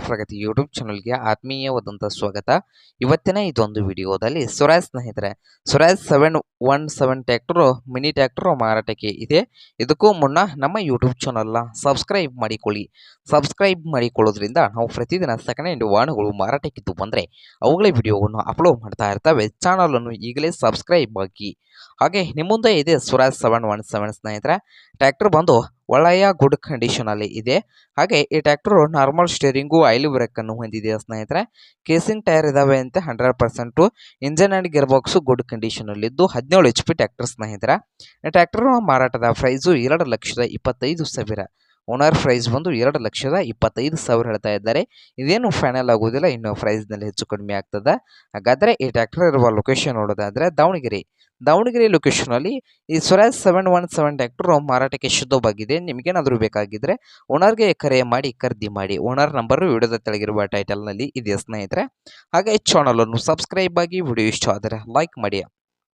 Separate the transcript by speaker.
Speaker 1: ಪ್ರಗತಿ YouTube ಚಾನಲ್ಗೆ ಆತ್ಮೀಯವಾದಂಥ ಸ್ವಾಗತ. ಇವತ್ತಿನ ಇದೊಂದು ವಿಡಿಯೋದಲ್ಲಿ ಸ್ವರಾಜ್ ಸ್ನೇಹಿತರೆ Suraj seven one seven tractor mini tractor ಮಾರಾಟಕ್ಕೆ ಇದೆ. ಇದಕ್ಕೂ ಮುನ್ನ ನಮ್ಮ ಯೂಟ್ಯೂಬ್ ಚಾನಲ್ನ ಸಬ್ಸ್ಕ್ರೈಬ್ ಮಾಡಿಕೊಳ್ಳಿ. ಸಬ್ಸ್ಕ್ರೈಬ್ ಮಾಡಿಕೊಳ್ಳೋದ್ರಿಂದ ನಾವು ಪ್ರತಿದಿನ ಸೆಕೆಂಡ್ ಹ್ಯಾಂಡ್ ವಾಹನಗಳು ಮಾರಾಟಕ್ಕಿದ್ದು ಬಂದರೆ ಅವುಗಳ ವಿಡಿಯೋವನ್ನು ಅಪ್ಲೋಡ್ ಮಾಡ್ತಾ ಇರ್ತವೆ. ಚಾನಲನ್ನು ಈಗಲೇ ಸಬ್ಸ್ಕ್ರೈಬ್ ಆಗಿ. ಹಾಗೆ ನಿಮ್ಮ ಮುಂದೆ ಇದೆ ಸ್ವರಾಜ್ ಸೆವೆನ್ ಒನ್ ಸೆವೆನ್ ಸ್ನೇಹಿತರೆ ಟ್ಯಾಕ್ಟರ್ ಬಂದು ಒಳ್ಳೆಯ ಗುಡ್ ಕಂಡೀಷನಲ್ಲಿ ಇದೆ. ಹಾಗೆ ಈ tractor normal steering oil brake ಅನ್ನು ಹೊಂದಿದೆ ಸ್ನೇಹಿತರೆ? ಕೇಸಿಂಗ್ ಟೈರ್ ಇದಾವೆ ಅಂತ hundred percent engine and gearbox good ಕಂಡೀಷನಲ್ಲಿದ್ದು ಹದಿನೇಳು ಎಚ್ ಪಿ ಟ್ರ್ಯಾಕ್ಟರ್ ಸ್ನೇಹಿತರ. ಈ ಟ್ರ್ಯಾಕ್ಟರ್ ಮಾರಾಟದ ಪ್ರೈಸು ಎರಡು ಲಕ್ಷದ ಇಪ್ಪತ್ತೈದು ಸಾವಿರ. ಓನರ್ ಪ್ರೈಸ್ ಬಂದು ಎರಡು ಲಕ್ಷದ ಇಪ್ಪತ್ತೈದು ಸಾವಿರ ಹೇಳ್ತಾ ಇದ್ದಾರೆ. ಇದೇನು ಫೈನಲ್ ಆಗೋದಿಲ್ಲ, ಇನ್ನು ಪ್ರೈಸ್ನಲ್ಲಿ ಹೆಚ್ಚು ಕಡಿಮೆ ಆಗ್ತದೆ. ಹಾಗಾದರೆ ಈ ಟ್ಯಾಕ್ಟರ್ ಇರುವ ಲೊಕೇಶನ್ ನೋಡೋದಾದರೆ ದಾವಣಗೆರೆ. ದಾವಣಗೆರೆ ಲೊಕೇಶನಲ್ಲಿ ಈ Swaraj seven one seven tractor ಮಾರಾಟಕ್ಕೆ ಶುದ್ಧವಾಗಿದೆ. ನಿಮಗೇನಾದರೂ ಬೇಕಾಗಿದ್ದರೆ ಓನರ್ಗೆ ಕರೆ ಮಾಡಿ, ಖರೀದಿ ಮಾಡಿ. ಓನರ್ ನಂಬರು ವಿಡಿಯೋದ ತೆಳಗಿರುವ ಟೈಟಲ್ನಲ್ಲಿ ಇದೆ ಸ್ನೇಹಿತರೆ? ಹಾಗೆ ಚಾನಲನ್ನು ಸಬ್ಸ್ಕ್ರೈಬ್ ಆಗಿ ವಿಡಿಯೋ ಇಷ್ಟ ಆದರೆ ಲೈಕ್ ಮಾಡಿ.